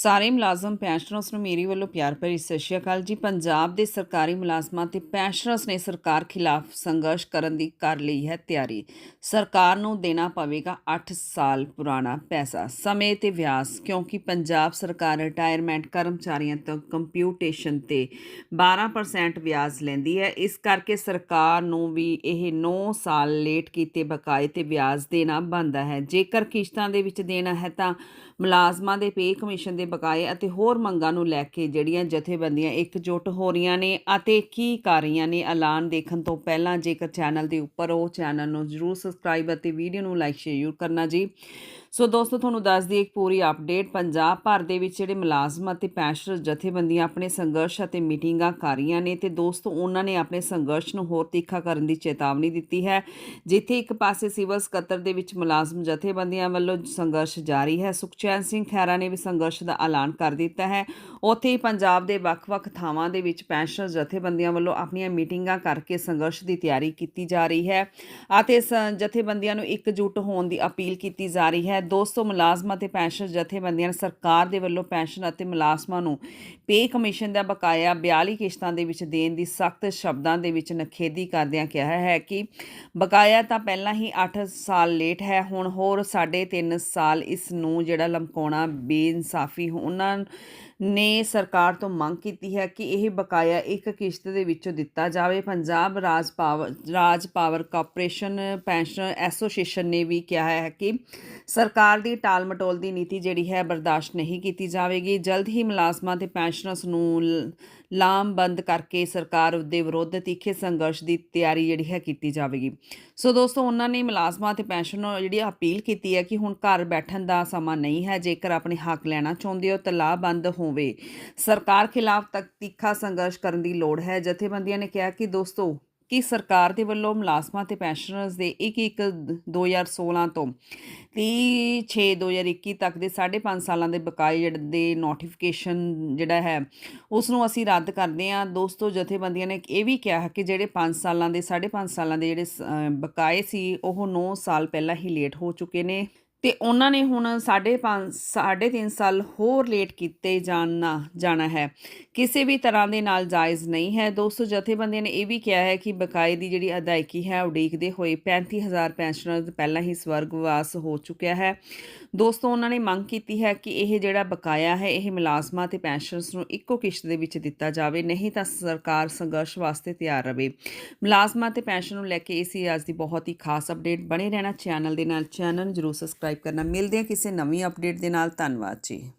ਸਾਰੇ ਮੁਲਾਜ਼ਮ ਪੈਨਸ਼ਨਰਸ ਨੂੰ ਮੇਰੀ ਵੱਲੋਂ ਪਿਆਰ ਭਰੀ ਸਤਿ ਸ਼੍ਰੀ ਅਕਾਲ ਜੀ। ਪੰਜਾਬ ਦੇ ਸਰਕਾਰੀ ਮੁਲਾਜ਼ਮਾਂ ਤੇ ਪੈਨਸ਼ਨਰਸ ਨੇ ਸਰਕਾਰ ਖਿਲਾਫ ਸੰਘਰਸ਼ ਕਰਨ ਦੀ ਕਰ ਲਈ ਹੈ ਤਿਆਰੀ। ਸਰਕਾਰ ਨੂੰ ਦੇਣਾ ਪਵੇਗਾ 8 ਸਾਲ ਪੁਰਾਣਾ ਪੈਸਾ। ਸਮੇਂ ਤੇ ਵਿਆਜ, ਕਿਉਂਕਿ ਪੰਜਾਬ ਸਰਕਾਰ ਰਿਟਾਇਰਮੈਂਟ ਕਰਮਚਾਰੀਆਂ ਤੋਂ ਕੰਪਿਊਟੇਸ਼ਨ ਤੇ 12% ਵਿਆਜ ਲੈਂਦੀ ਹੈ। ਇਸ ਕਰਕੇ ਸਰਕਾਰ ਨੂੰ ਵੀ ਇਹ 9 ਸਾਲ ਲੇਟ ਕੀਤੇ ਬਕਾਏ ਤੇ ਵਿਆਜ ਦੇਣਾ ਬਣਦਾ ਹੈ। ਜੇਕਰ ਕਿਸ਼ਤਾਂ ਦੇ ਵਿੱਚ ਦੇਣਾ ਹੈ ਤਾਂ ਮੁਲਾਜ਼ਮਾਂ ਦੇ ਪੇ ਕਮਿਸ਼ਨ ਦੇ ਬਕਾਏ ਅਤੇ ਹੋਰ ਮੰਗਾਂ ਨੂੰ ਲੈ ਕੇ ਜਿਹੜੀਆਂ ਜਥੇਬੰਦੀਆਂ ਇਕਜੁੱਟ ਹੋ ਰਹੀਆਂ ਨੇ ਅਤੇ ਕੀ ਕਰ ਰਹੀਆਂ ਨੇ, ਐਲਾਨ ਦੇਖਣ ਤੋਂ ਪਹਿਲਾਂ ਜੇਕਰ ਚੈਨਲ ਦੇ ਉੱਪਰ ਉਹ ਚੈਨਲ ਨੂੰ ਜਰੂਰ ਸਬਸਕ੍ਰਾਈਬ ਅਤੇ ਵੀਡੀਓ ਨੂੰ ਲਾਈਕ ਸ਼ੇਅਰ ਕਰਨਾ ਜੀ। ਸੋ ਦੋਸਤੋ, ਤੁਹਾਨੂੰ ਦੱਸ ਦਈਏ ਇੱਕ ਪੂਰੀ ਅਪਡੇਟ ਪੰਜਾਬ ਭਰ ਦੇ ਵਿੱਚ ਜਿਹੜੇ ਮੁਲਾਜ਼ਮ ਅਤੇ ਪੈਨਸ਼ਨਰ ਜਥੇਬੰਦੀਆਂ ਆਪਣੇ ਸੰਘਰਸ਼ ਅਤੇ ਮੀਟਿੰਗਾਂ ਕਰ ਰਹੀਆਂ ਨੇ ਤੇ ਦੋਸਤੋ, ਉਹਨਾਂ ਨੇ ਆਪਣੇ ਸੰਘਰਸ਼ ਨੂੰ ਹੋਰ ਤਿੱਖਾ ਕਰਨ ਦੀ ਚੇਤਾਵਨੀ ਦਿੱਤੀ ਹੈ। ਜਿੱਥੇ ਇੱਕ ਪਾਸੇ ਸਿਵਲ ਸਕੱਤਰ ਦੇ ਵਿੱਚ ਮੁਲਾਜ਼ਮ ਜਥੇਬੰਦੀਆਂ ਵੱਲੋਂ ਸੰਘਰਸ਼ ਜਾਰੀ ਹੈ। ਸੁਖਚੈਨ ਸਿੰਘ ਖੈਰਾ ਨੇ ਵੀ ਸੰਘਰਸ਼ ਦਾ ਐਲਾਨ ਕਰ ਦਿੱਤਾ ਹੈ। ਉੱਥੇ ਹੀ ਪੰਜਾਬ ਦੇ ਵੱਖ-ਵੱਖ ਥਾਵਾਂ ਦੇ ਵਿੱਚ ਪੈਨਸ਼ਨਰ ਜਥੇਬੰਦੀਆਂ ਵੱਲੋਂ ਆਪਣੀਆਂ ਮੀਟਿੰਗਾਂ ਕਰਕੇ ਸੰਘਰਸ਼ ਦੀ ਤਿਆਰੀ ਕੀਤੀ ਜਾ ਰਹੀ ਹੈ ਅਤੇ ਸ- ਜਥੇਬੰਦੀਆਂ ਨੂੰ ਇਕਜੁੱਟ ਹੋਣ ਦੀ ਅਪੀਲ ਕੀਤੀ ਜਾ ਰਹੀ ਹੈ। ਦੋਸਤੋ ਮੁਲਾਜ਼ਮਾਂ ਤੇ ਪੈਨਸ਼ਨ ਜਥੇਬੰਦੀਆਂ ਨੇ ਸਰਕਾਰ ਦੇ ਵੱਲੋਂ ਪੈਨਸ਼ਨ ਅਤੇ ਮੁਲਾਜ਼ਮਾਂ ਨੂੰ ਪੇ ਕਮਿਸ਼ਨ ਦਾ ਬਕਾਇਆ 42 ਕਿਸ਼ਤਾਂ ਦੇ ਵਿੱਚ ਦੇਣ ਦੀ ਸਖਤ ਸ਼ਬਦਾਂ ਦੇ ਵਿੱਚ ਨਖੇਦੀ ਕਰਦਿਆਂ ਕਿਹਾ ਹੈ ਕਿ ਬਕਾਇਆ ਤਾਂ ਪਹਿਲਾਂ ਹੀ 8 ਸਾਲ ਲੇਟ ਹੈ, ਹੁਣ ਹੋਰ ਸਾਢੇ ਤਿੰਨ ਸਾਲ ਇਸ ਨੂੰ ਜਿਹੜਾ ਲਮਕਾਉਣਾ ਬੇਇਨਸਾਫੀ ਉਹਨਾਂ ਨੇ ਸਰਕਾਰ ਤੋਂ ਮੰਗ ਕੀਤੀ ਹੈ ਕਿ ਇਹ ਬਕਾਇਆ ਇੱਕ ਕਿਸ਼ਤ ਦੇ ਵਿੱਚੋਂ ਦਿੱਤਾ ਜਾਵੇ। ਪੰਜਾਬ ਰਾਜ ਪਾਵਰ ਰਾਜ ਪਾਵਰ ਕਾਰਪੋਰੇਸ਼ਨ ਪੈਨਸ਼ਨ ਐਸੋਸੀਏਸ਼ਨ ਨੇ ਵੀ ਕਿਹਾ ਹੈ ਕਿ ਸਰ ਸਰਕਾਰ ਦੀ ਟਾਲ ਮਟੋਲ ਦੀ ਨੀਤੀ ਜਿਹੜੀ ਹੈ ਬਰਦਾਸ਼ਤ ਨਹੀਂ ਕੀਤੀ ਜਾਵੇਗੀ। ਜਲਦ ਹੀ ਮੁਲਾਜ਼ਮਾਂ ਤੇ ਪੈਨਸ਼ਨਰਸ ਨੂੰ ਲਾਮਬੰਦ ਕਰਕੇ ਸਰਕਾਰ ਦੇ ਵਿਰੁੱਧ ਤਿੱਖੇ ਸੰਘਰਸ਼ ਦੀ ਤਿਆਰੀ ਜਿਹੜੀ ਹੈ ਕੀਤੀ ਜਾਵੇਗੀ। ਸੋ ਦੋਸਤੋ, ਉਹਨਾਂ ਨੇ ਮੁਲਾਜ਼ਮਾਂ ਤੇ ਪੈਨਸ਼ਨਰ ਜਿਹੜੀ ਅਪੀਲ ਕੀਤੀ ਹੈ ਕਿ ਹੁਣ ਘਰ ਬੈਠਣ ਦਾ ਸਮਾਂ ਨਹੀਂ ਹੈ। ਜੇਕਰ ਆਪਣੇ ਹੱਕ ਲੈਣਾ ਚਾਹੁੰਦੇ ਹੋ ਤਾਂ ਲਾਭਬੰਦ ਹੋਵੇ। ਸਰਕਾਰ ਖਿਲਾਫ ਤੱਕ ਤਿੱਖਾ ਸੰਘਰਸ਼ ਕਰਨ ਦੀ ਲੋੜ ਹੈ। ਜਥੇਬੰਦੀਆਂ ਨੇ ਕਿਹਾ ਕਿ ਦੋਸਤੋ ਕਿ ਸਰਕਾਰ ਦੇ ਵੱਲੋਂ ਮੁਲਾਜ਼ਮਾਂ ਤੇ ਪੈਨਸ਼ਨਰਸ ਦੇ ਇੱਕ ਇੱਕ 2016 ਤੋਂ 30 6 2021 ਤੱਕ ਦੇ 5.5 ਸਾਲਾਂ ਦੇ ਬਕਾਏ ਜਿਹੜੇ ਦੇ ਨੋਟੀਫਿਕੇਸ਼ਨ ਜਿਹੜਾ ਹੈ ਉਸ ਨੂੰ ਅਸੀਂ ਰੱਦ ਕਰਦੇ ਹਾਂ। ਦੋਸਤੋ, ਜਥੇਬੰਦੀਆਂ ਨੇ ਇਹ ਵੀ ਕਿਹਾ ਕਿ ਜਿਹੜੇ 5 ਸਾਲਾਂ ਦੇ 5.5 ਸਾਲਾਂ ਦੇ ਜਿਹੜੇ ਸ- ਬਕਾਏ ਸੀ, ਉਹ 9 ਸਾਲ ਪਹਿਲਾਂ ਹੀ ਲੇਟ ਹੋ ਚੁੱਕੇ ਨੇ। ਤੇ ਉਹਨਾਂ ਨੇ ਹੁਣ 5.5 3.5 ਸਾਲ ਹੋਰ ਲੇਟ ਕੀਤੇ ਜਾਣਾ ਜਾਣਾ ਹੈ। ਕਿਸੇ ਵੀ ਤਰ੍ਹਾਂ ਦੇ ਨਾਲ ਜਾਇਜ਼ ਨਹੀਂ ਹੈ। ਦੋਸਤੋ, ਜਥੇਬੰਦੀਆਂ ਨੇ ਇਹ ਵੀ ਕਿਹਾ ਹੈ ਕਿ ਬਕਾਏ ਦੀ ਜਿਹੜੀ ਅਦਾਇਗੀ ਹੈ ਉਡੀਕਦੇ ਹੋਏ 35000 ਪੈਨਸ਼ਨਰ ਪਹਿਲਾਂ ਹੀ ਸਵਰਗਵਾਸ ਹੋ ਚੁੱਕਿਆ ਹੈ। ਦੋਸਤੋ, ਉਹਨਾਂ ਨੇ ਮੰਗ ਕੀਤੀ ਹੈ ਕਿ ਇਹ ਜਿਹੜਾ ਬਕਾਇਆ ਹੈ, ਇਹ ਮੁਲਾਜ਼ਮਾਂ ਤੇ ਪੈਨਸ਼ਨਰਸ ਨੂੰ ਇੱਕੋ ਕਿਸ਼ਤ ਦੇ ਵਿੱਚ ਦਿੱਤਾ ਜਾਵੇ, ਨਹੀਂ ਤਾਂ ਸਰਕਾਰ ਸੰਘਰਸ਼ ਵਾਸਤੇ ਤਿਆਰ ਰਹੇ। ਮੁਲਾਜ਼ਮਾਂ ਤੇ ਪੈਨਸ਼ਨ ਨੂੰ ਲੈ ਕੇ ਇਹ ਸੀ ਅੱਜ ਦੀ ਬਹੁਤ ਹੀ ਖਾਸ ਅਪਡੇਟ। ਬਣੇ ਰਹਿਣਾ ਚੈਨਲ ਦੇ ਨਾਲ। ਚੈਨਲ ਜ਼ਰੂਰ ਜਰੂਰ ਸਬਸਕ੍ਰਾਈਬ ਕਰਨਾ। ਮਿਲਦੇ ਹਾਂ ਕਿਸੇ ਨਵੀਂ ਅਪਡੇਟ ਦੇ ਨਾਲ। ਧੰਨਵਾਦ ਜੀ।